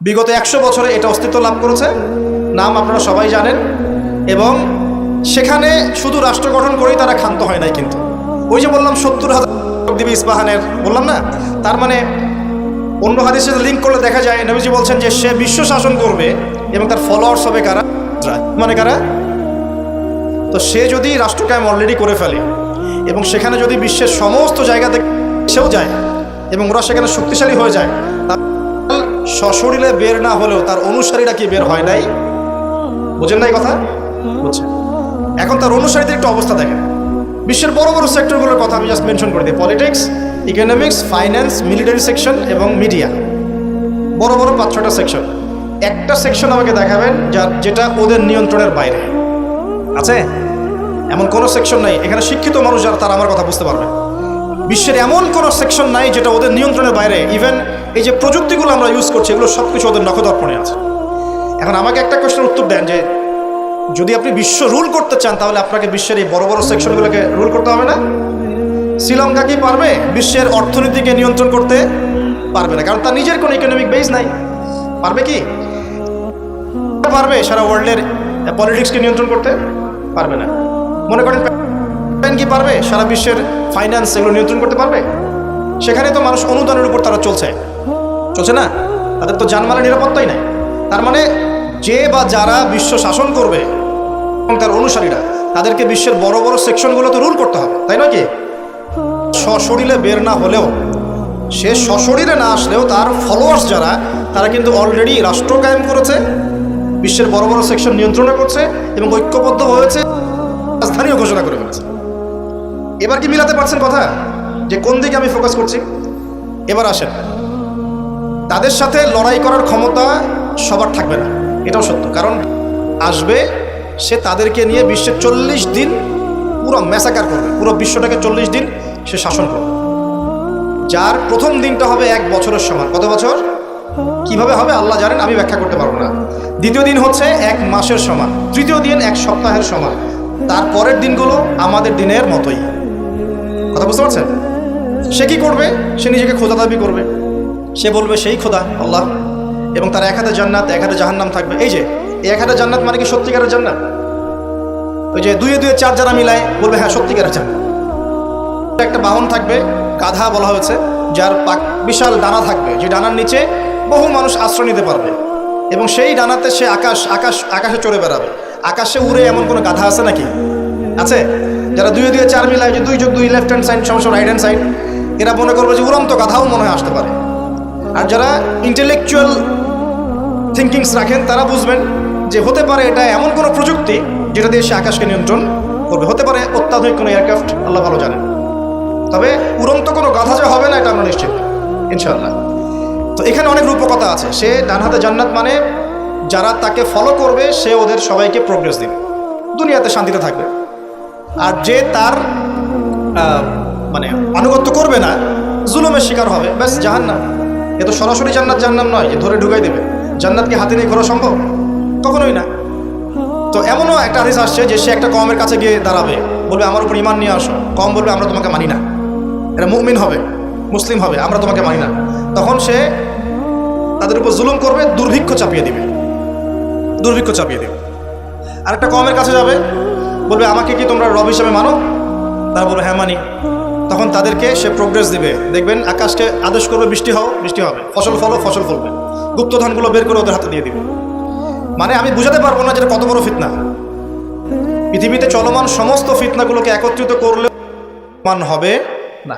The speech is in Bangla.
বিগত একশো বছরে এটা অস্তিত্ব লাভ করেছে। নাম আপনারা সবাই জানেন। এবং সেখানে শুধু রাষ্ট্র গঠন করেই তারা ক্ষান্ত হয় নাই কিন্তু। ওই যে বললাম, সত্তর হাজার দিবি ইস্পাহানের, বললাম না? তার মানে অন্য হাদিসের লিঙ্ক করলে দেখা যায়, নবীজি বলছেন যে সে বিশ্ব শাসন করবে এবং তার ফলোয়ার্স হবে কারা? মানে কারা? তো সে যদি রাষ্ট্র অলরেডি করে ফেলে এবং সেখানে যদি বিশ্বের সমস্ত জায়গা সেও যায় এবং ওরা সেখানে শক্তিশালী হয়ে যায় সশরীরে বের না হলেও তার অনুসারীরা কি বের হয় নাই? বুঝেন নাই কথা? বুঝছেন এখন তার অনুসারীদের একটু অবস্থা দেখেন। বিশ্বের বড় বড় সেক্টরগুলোর কথা আমি জাস্ট মেনশন করে দিই। Politics economics finance military section এবং মিডিয়া বড় বড় পাঁচ ছটা সেকশন একটা সেকশন আমাকে দেখাবেন যার যেটা ওদের নিয়ন্ত্রণের বাইরে। আছে? এমন কোনো সেকশন নাই। এখানে শিক্ষিত মানুষ যারা, তারা আমার কথা বুঝতে পারবে। বিশ্বের এমন কোনো সেকশন নাই যেটা ওদের নিয়ন্ত্রণের বাইরে। ইভেন এই যে প্রযুক্তিগুলো আমরা ইউজ করছি, এগুলো সব কিছু ওদের নখদর্পণে আছে। এখন আমাকে একটা কোশ্চেন উত্তর দেন যে, যদি আপনি বিশ্ব রুল করতে চান, তাহলে আপনাকে বিশ্বের এই বড় বড় সেকশনগুলোকে রুল করতে হবে না? শ্রীলঙ্কা কি পারবে? বিশ্বের অর্থনীতিকে নিয়ন্ত্রণ করতে পারবে না। কারণ তার নিজের কোনো ইকোনমিক বেস নাই। পারবে কি? পারবে, সারা ওয়ার্ল্ডের পলিটিক্সকে নিয়ন্ত্রণ করতে পারবে না। মনে করেন কি পারবে? সারা বিশ্বের ফাইন্যান্স এগুলো নিয়ন্ত্রণ করতে পারবে? সেখানে তো মানুষ অনুদানের উপর তারা চলছে। চলছে না? তাদের তো জানমালের নিরাপত্তাই নাই। তার মানে যে বা যারা বিশ্ব শাসন করবে এবং তার অনুসারীরা, তাদেরকে বিশ্বের বড় বড় সেকশনগুলো তো রুল করতে হবে, তাই নয় কি? সশরীরে বের না হলেও, সে সশরীরে না আসলেও তার ফলোয়ার্স যারা, তারা কিন্তু অলরেডি রাষ্ট্র কায়েম করেছে, বিশ্বের বড় বড় সেকশন নিয়ন্ত্রণ করছে এবং ঐক্যবদ্ধ হয়েছে, রাজধানীও ঘোষণা করে ফেলেছে। এবার কি মিলাতে পারছেন কথা? যে কোন দিকে আমি ফোকাস করছি? এবার আসেন। তাদের সাথে লড়াই করার ক্ষমতা সবার থাকবে না। এটাও সত্য। কারণ আসবে, সে তাদেরকে নিয়ে বিশ্বের চল্লিশ দিন পুরো ম্যাসাকার করবে। পুরো বিশ্বটাকে চল্লিশ দিন সে শাসন করবে। যার প্রথম দিনটা হবে এক বছরের সমান। কত বছর? কীভাবে হবে আল্লাহ জানেন, আমি ব্যাখ্যা করতে পারব না। দ্বিতীয় দিন হচ্ছে এক মাসের সমান। তৃতীয় দিন এক সপ্তাহের সমান। তার পরের দিনগুলো আমাদের দিনের মতোই। কথা বুঝতে পারছেন? সে কি করবে? সে নিজেকে খোদা দাবি করবে। সে বলবে, সেই খোদা, আল্লাহ। এবং তার এক হাতে জান্নাত, এক হাতে জাহান্নাম থাকবে। এই যে এক হাতে জান্নাত মানে কি সত্যিকারের জান্নাত? ওই যে দুয়ে দুয়ে চার যারা মিলায় বলবে হ্যাঁ সত্যিকারের জান্নাত। একটা বাহন থাকবে, গাধা বলা হয়েছে, যার পাক বিশাল ডানা থাকবে। যে ডানার নিচে বহু মানুষ আশ্রয় নিতে পারবে। এবং সেই ডানাতে সে আকাশ আকাশ, আকাশে চড়ে বেড়াবে। আকাশে উড়ে এমন কোনো গাধা আছে নাকি? আছে? যারা দুয়ে দুয়ে চার মিলায় যে দুই যোগ দুই লেফট হ্যান্ড সাইড সমস্যা রাইট হ্যান্ড সাইড এরা মনে করবে যে উড়ন্ত গাধাও মনে হয় আসতে পারে। আর যারা ইন্টেলেকচুয়াল থিঙ্কিংস রাখেন, তারা বুঝবেন যে হতে পারে এটা এমন কোনো প্রযুক্তি যেটা দিয়ে সে আকাশকে নিয়ন্ত্রণ করবে। হতে পারে অত্যাধুনিক কোনো এয়ারক্রাফট আল্লাহ ভালো জানেন। তবে উড়ন্ত কোনো গাধা যে হবে না, এটা আমরা নিশ্চিত ইনশাআল্লাহ। তো এখানে অনেক রূপকথা আছে। সে ডান হাতে জান্নাত মানে যারা তাকে ফলো করবে, সে ওদের সবাইকে প্রোগ্রেস দেবে। দুনিয়াতে শান্তিতে থাকবে। আর যে তার মানে আনুগত্য করবে না, জুলুমের শিকার হবে, ব্যাস, জাহান্নাম। এ তো সরাসরি জান্নাত জান্নাম নয়, যে ধরে ঢুকাই দেবে। জান্নাতকে হাতে নিয়ে ঘোরা সম্ভব? কখনোই না। তো এমনও একটা হাদিস আসছে যে সে একটা কমের কাছে গিয়ে দাঁড়াবে। বলবে, আমার উপর ইমান নিয়ে আসো। কম বলবে, আমরা তোমাকে মানি না। এটা মুমিন হবে, মুসলিম হবে, আমরা তোমাকে মানি না। তখন সে তাদের উপর জুলুম করবে, দুর্ভিক্ষ চাপিয়ে দিবে। দুর্ভিক্ষ চাপিয়ে দেবে। আর একটা কমের কাছে যাবে, বলবে, আমাকে কি তোমরা রব হিসাবে মানো? তারা বলবে হ্যাঁ মানি। তখন তাদেরকে সে প্রোগ্রেস দিবে। দেখবেন আকাশকে আদেশ করবে, বৃষ্টি হও, বৃষ্টি হবে। ফসল ফলো ফসল ফলবে। গুপ্তধনগুলো বের করে ওদের হাতে দিয়ে দিবে। মানে আমি বুঝাতে পারব না যেটা কত বড় ফিতনা। পৃথিবীতে চলমান সমস্ত ফিতনাগুলোকে একত্রিত করলে মান হবে না।